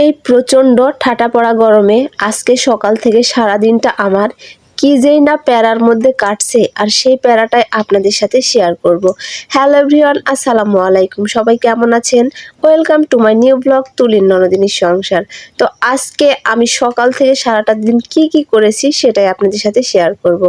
এই প্রচণ্ড ঠাটা পড়া গরমে আজকে সকাল থেকে সারা দিনটা আমার কি যেই না প্যারার মধ্যে কাটছে আর সেই প্যারাটাই আপনাদের সাথে শেয়ার করব। হ্যালো এভরিওয়ান আসসালামু আলাইকুম। সবাই কেমন আছেন? Welcome to my new blog তুলির ননদিনীর সংসার তো আজকে আমি সকাল থেকে সারাটা দিন কি কি করেছি সেটাই আপনাদের সাথে শেয়ার করব।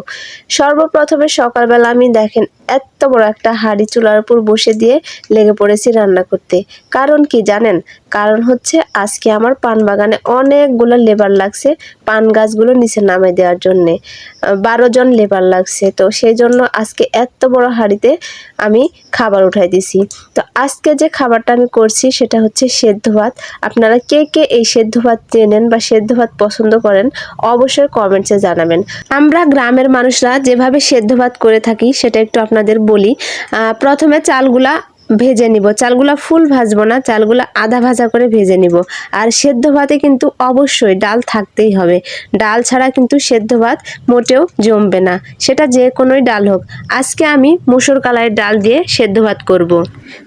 সর্বপ্রথমে সকালবেলা আমি দেখেন এত বড় একটা হাঁড়ি চুলার উপর বসে দিয়ে লেগে পড়েছি রান্না করতে। কারণ কি জানেন? কারণ হচ্ছে আজকে আমার পান বাগানে অনেকগুলো লেবার লাগছে পান গাছগুলো নিচে নামাই দেওয়ার জন্যে। বারো জন লেবার লাগছে। তো সেই জন্য আজকে এত বড় হাঁড়িতে আমি খাবার উঠাই দিছি। তো আজকে যে খাবারটা আমি করছি সেটা হচ্ছে সেদ্ধ ভাত। আপনারা কে কে এই সেদ্ধ ভাত চেনেন বা সেদ্ধ ভাত পছন্দ করেন অবশ্যই কমেন্টসে জানাবেন। আমরা গ্রামের মানুষরা যেভাবে সেদ্ধ ভাত করে থাকি সেটা একটু আপনাদের বলি প্রথমে চালগুলা ভেজে নিব। চালগুলা ফুল ভাজবো না, চালগুলা আধা ভাজা করে ভেজে নিব। আর সেদ্ধ ভাতে কিন্তু অবশ্যই ডাল থাকতেই হবে। ডাল ছাড়া কিন্তু সেদ্ধ ভাত মোটেও জমবে না। সেটা যে কোনোই ডাল হোক। আজকে আমি মুসুর কালারের ডাল দিয়ে সেদ্ধ ভাত করব।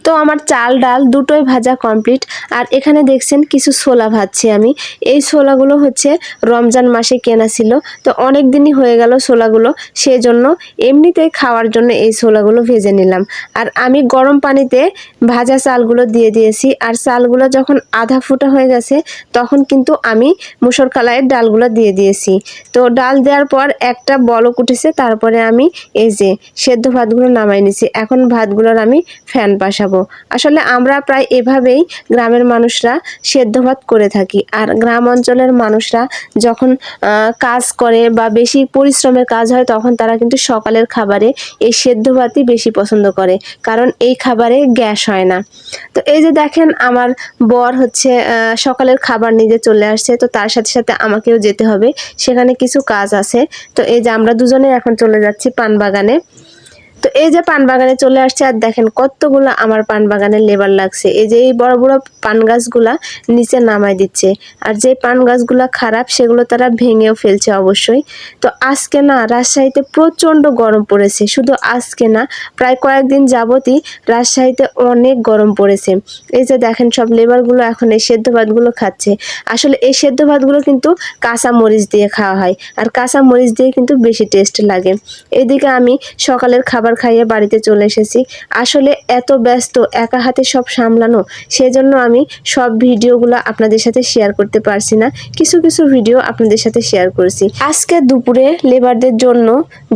তো আমার চাল ডাল দুটোই ভাজা কমপ্লিট। আর এখানে দেখছেন কিছু ছোলা ভাজছি আমি। এই ছোলাগুলো হচ্ছে রমজান মাসে কেনা ছিল। তো অনেক দিনই হয়ে গেল ছোলাগুলো। সেই জন্য এমনিতেই খাওয়ার জন্য এই ছোলাগুলো ভেজে নিলাম। আর আমি গরম পানিতে ভাজা চালগুলো দিয়ে দিয়েছি। আর চালগুলো যখন আধা ফুটা হয়ে গেছে, তখন কিন্তু আমি মুসুর কালাইয়ের ডালগুলো দিয়ে দিয়েছি। তো ডাল দেওয়ার পর একটা বলক উঠেছে, তারপরে আমি এই যে সেদ্ধ ভাতগুলো নামাই নিছি। এখন ভাতগুলোর আমি ফ্যান পাশাবো আসলে আমরা প্রায় এভাবেই গ্রামের মানুষরা সেদ্ধ ভাত করে থাকি। আর গ্রাম অঞ্চলের মানুষরা যখন কাজ করে বা বেশি পরিশ্রমের কাজ হয়, তখন তারা কিন্তু সকালের খাবারে এই সেদ্ধ ভাতই বেশি পছন্দ করে। কারণ এই খাবারে গ্যাস হয় না। তো এই যে দেখেন আমার বর হচ্ছে সকালের খাবার নিজে চলে আসছে, তো তার সাথে সাথে আমাকেও যেতে হবে। সেখানে কিছু কাজ আছে। তো এই যে আমরা দুজনে এখন চলে যাচ্ছি পান বাগানে তো এই যে পান বাগানে চলে আসছে, আর দেখেন কতগুলো আমার পান বাগানে লেবার লাগছে। এই যে এই বড় বড় পান গাছগুলা নিচে নামাই দিচ্ছে। আর যে পান গাছগুলা খারাপ, সেগুলো তারা ভেঙেও ফেলছে অবশ্যই। তো আজকে না রাজশাহীতে প্রচণ্ড গরম পড়েছে। শুধু আজকে না, প্রায় কয়েকদিন যাবতই রাজশাহীতে অনেক গরম পড়েছে। এই যে দেখেন সব লেবারগুলো এখন এই সেদ্ধ ভাতগুলো খাচ্ছে। আসলে এই সেদ্ধ ভাতগুলো কিন্তু কাঁচা মরিচ দিয়ে খাওয়া হয়। আর কাঁচা মরিচ দিয়ে কিন্তু বেশি টেস্ট লাগে। এদিকে আমি সকালের খাবার খাইয়ে বাড়িতে চলে এসেছি। আসলে এত ব্যস্ত, একা হাতে সব সামলানো, সেজন্য আমি সব ভিডিওগুলো আপনাদের সাথে শেয়ার করতে পারছি না। কিছু কিছু ভিডিও আপনাদের সাথে শেয়ার করছি। আজকে দুপুরে লেবারদের জন্য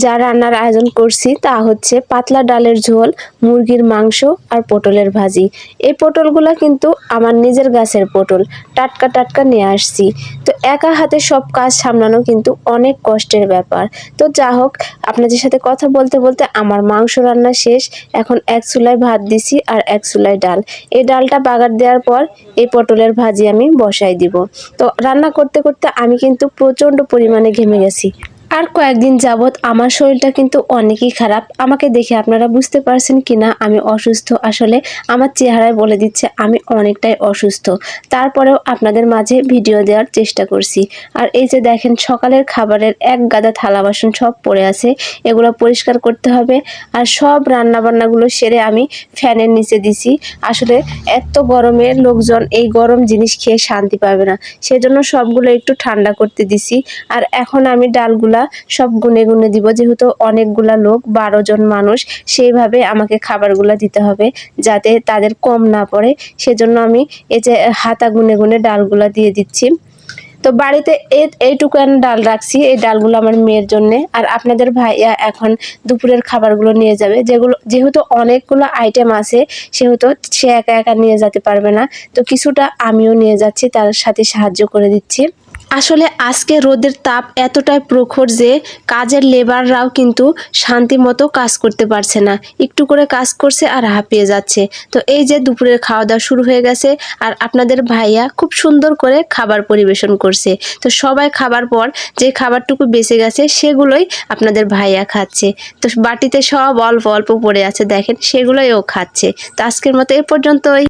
যা রান্নার আয়োজন করছি তা হচ্ছে পাতলা ডালের ঝোল, মুরগির মাংস আর পটলের ভাজি। এই পটলগুলো কিন্তু আমার নিজের গাছের পটল। টাটকা টাটকা নিয়ে আসছি। তো একা হাতে সব কাজ সামলানো কিন্তু অনেক কষ্টের ব্যাপার। তো যা হোক আপনাদের সাথে কথা বলতে বলতে আমার মাংস রান্না শেষ, এখন এক চুলায় ভাত দিছি আর এক চুলায় ডাল। এই ডালটা বাগার দেওয়ার পর এই পটলের ভাজি আমি বসাই দিব। তো রান্না করতে করতে আমি কিন্তু প্রচণ্ড পরিমাণে ঘেমে গেছি। আর কয়েকদিন যাবৎ আমার শরীরটা কিন্তু অনেকই খারাপ। আমাকে দেখে আপনারা বুঝতে পারছেন কি না আমি অসুস্থ। আসলে আমার চেহারায় বলে দিচ্ছে, আমি অনেকটাই অসুস্থ। তারপরেও আপনাদের মাঝে ভিডিও দেওয়ার চেষ্টা করছি। আর এই যে দেখেন, সকালের খাবারের এক গাদা থালা বাসন সব পড়ে আছে। এগুলো পরিষ্কার করতে হবে। আর সব রান্না বান্নাগুলো সেরে আমি ফ্যানের নিচে দিছি। আসলে এত গরমে লোকজন এই গরম জিনিস খেয়ে শান্তি পাবে না। সেজন্য সবগুলো একটু ঠান্ডা করতে দিছি। আর এখন আমি ডালগুলা সব গুনে গুনে দিব। যেহেতু অনেকগুলা লোক, বারো জন মানুষ, সেইভাবে আমাকে খাবারগুলা দিতে হবে যাতে তাদের কম না পড়ে। সেজন্য আমি এই যে হাতা গুনে গুনে ডালগুলা দিয়ে দিচ্ছি। তো বাড়িতে এই- এইটুকান ডাল রাখছি। এই ডালগুলো আমার মেয়ের জন্য। আর আপনাদের ভাইয়া এখন দুপুরের খাবারগুলো নিয়ে যাবে। যেগুলো, যেহেতু অনেকগুলো আইটেম আছে, সেহেতু সে একা একা নিয়ে যেতে পারবে না। তো কিছুটা আমিও নিয়ে যাচ্ছি, তার সাথে সাহায্য করে দিচ্ছি। আসলে আজকে রোদের তাপ এতটাই প্রখর যে কাজের লেবাররাও কিন্তু শান্তি মতো কাজ করতে পারছে না। একটু করে কাজ করছে আর হাঁপিয়ে যাচ্ছে। তো এই যে দুপুরের খাওয়া দাওয়া শুরু হয়ে গেছে আর আপনাদের ভাইয়া খুব সুন্দর করে খাবার পরিবেশন করছে। তো সবাই খাবার পর যে খাবারটুকু বেঁচে গেছে সেগুলোই আপনাদের ভাইয়া খাচ্ছে। তো বাটিতে সব অল্প অল্প পড়ে আছে দেখেন, সেগুলোই ও খাচ্ছে। তো আজকের মতো এ পর্যন্তই।